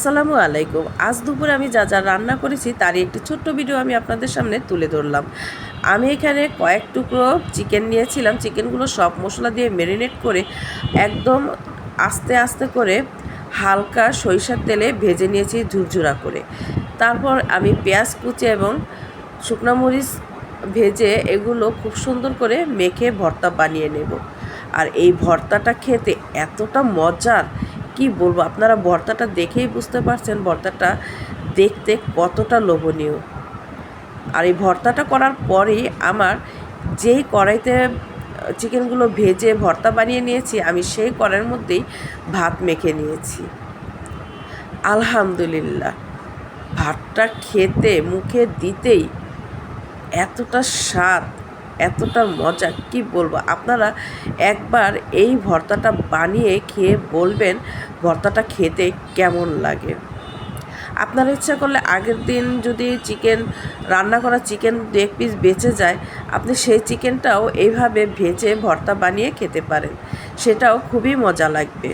আসসালামু আলাইকুম। আজ দুপুরে আমি যা যা রান্না করেছি তারই একটি ছোট্ট ভিডিও আমি আপনাদের সামনে তুলে ধরলাম। আমি এখানে কয়েক টুকরো চিকেন নিয়েছিলাম। চিকেনগুলো সব মশলা দিয়ে ম্যারিনেট করে একদম আস্তে আস্তে করে হালকা সরিষার তেলে ভেজে নিয়েছি ঝুরঝুরা করে। তারপর আমি পেঁয়াজ কুচি এবং শুকনো মরিচ ভেজে এগুলো খুব সুন্দর করে মেখে ভর্তা বানিয়ে নেব। আর এই ভর্তাটা খেতে এতটা মজার কি বলব? আপনারা ভর্তাটা দেখেই বুঝতে পারছেন ভর্তাটা দেখতে কতটা লোভনীয়। আর এই ভর্তাটা করার পরেই আমার যেই কড়াইতে চিকেনগুলো ভেজে ভর্তা বানিয়ে নিয়েছি, আমি সেই কড়াইয়ের মধ্যেই ভাত মেখে নিয়েছি। আলহামদুলিল্লাহ, ভাতটা খেতে, মুখে দিতেই এতটা স্বাদ। এতটা মজা, কি বলব? আপনারা একবার এই ভর্তাটা বানিয়ে খেয়ে বলবেন ভর্তাটা খেতে কেমন লাগে। আপনার ইচ্ছা করলে আগের দিন যদি চিকেন, রান্না করা চিকেন দু এক পিস বেঁচে যায়, আপনি সেই চিকেনটাও এইভাবে ভেজে ভর্তা বানিয়ে খেতে পারেন। সেটাও খুবই মজা লাগবে।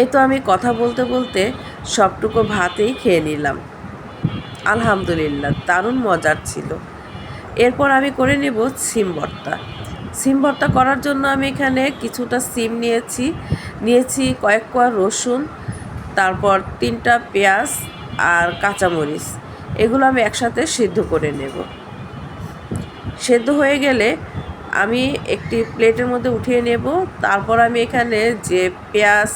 এ তো আমি কথা বলতে বলতে সবটুকু ভাতেই খেয়ে নিলাম। আলহামদুলিল্লাহ, দারুণ মজার ছিল। এরপর আমি করে নেব সিম ভর্তা। সিম ভর্তা করার জন্য আমি এখানে কিছুটা সিম নিয়েছি। নিয়েছি কয়েক কোয়া রসুন, তারপর তিনটা পেঁয়াজ আর কাঁচামরিচ। এগুলো আমি একসাথে সিদ্ধ করে নেব। সেদ্ধ হয়ে গেলে আমি একটি প্লেটের মধ্যে উঠিয়ে নেব। তারপর আমি এখানে যে পেঁয়াজ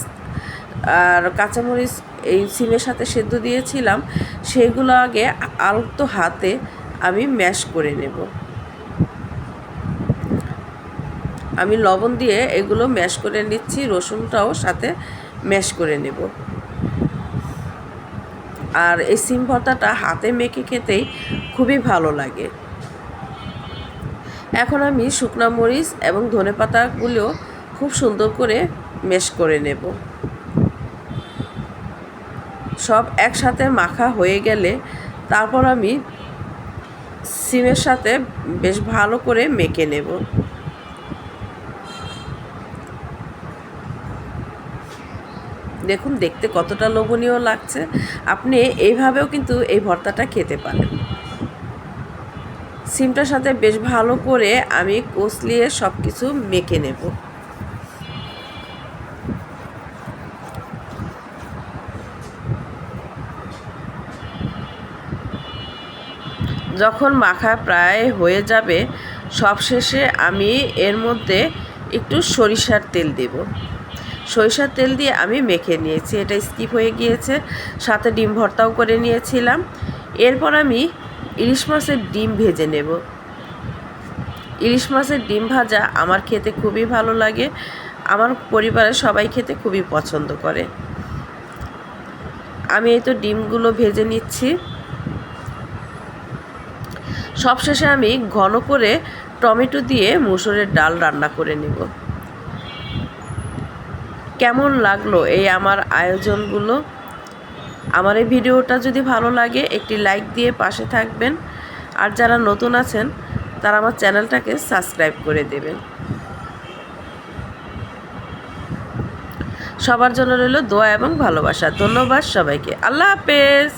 আর কাঁচামরিচ এই সিমের সাথে সেদ্ধ দিয়েছিলাম, সেগুলো আগে আলতো হাতে আমি ম্যাশ করে নেব। আমি লবণ দিয়ে এগুলো ম্যাশ করে নিচ্ছি, রসুনটাও সাথে ম্যাশ করে নেব। আর এই সিম ভর্তাটা হাতে মেখে খেতেই খুবই ভালো লাগে। এখন আমি শুকনো মরিচ এবং ধনে পাতাগুলো খুব সুন্দর করে ম্যাশ করে নেব। সব একসাথে মাখা হয়ে গেলে তারপর আমি সিমের সাথে বেশ ভালো করে মেখে নেব। দেখুন, দেখতে কতটা লোভনীয় লাগছে। আপনি এইভাবেও কিন্তু এই ভর্তাটা খেতে পারেন। সিমটার সাথে বেশ ভালো করে আমি কষলিয়ে সব কিছু মেখে নেব। যখন মাখা প্রায় হয়ে যাবে, সবশেষে আমি এর মধ্যে একটু সরিষার তেল দেব। সরিষার তেল দিয়ে আমি মেখে নিয়েছি। এটা স্কিপ হয়ে গিয়েছে। সাথে ডিম ভর্তাও করে নিয়েছিলাম। এরপর আমি ইলিশ মাছের ডিম ভেজে নেব। ইলিশ মাছের ডিম ভাজা আমার খেতে খুবই ভালো লাগে। আমার পরিবারের সবাই খেতে খুবই পছন্দ করে। আমি এই তো ডিমগুলো ভেজে নিচ্ছি। সবশেষে আমি ঘন করে টমেটো দিয়ে মুসুরের ডাল রান্না করে নেব। কেমন লাগল এই আমার আয়োজনগুলো? আমার এই ভিডিওটা যদি ভালো লাগে, একটি লাইক দিয়ে পাশে থাকবেন। আর যারা নতুন আছেন, তারা আমার চ্যানেলটাকে সাবস্ক্রাইব করে দেবেন। সবার জন্য রইল দোয়া এবং ভালোবাসা। ধন্যবাদ সবাইকে। আল্লাহ হাফেজ!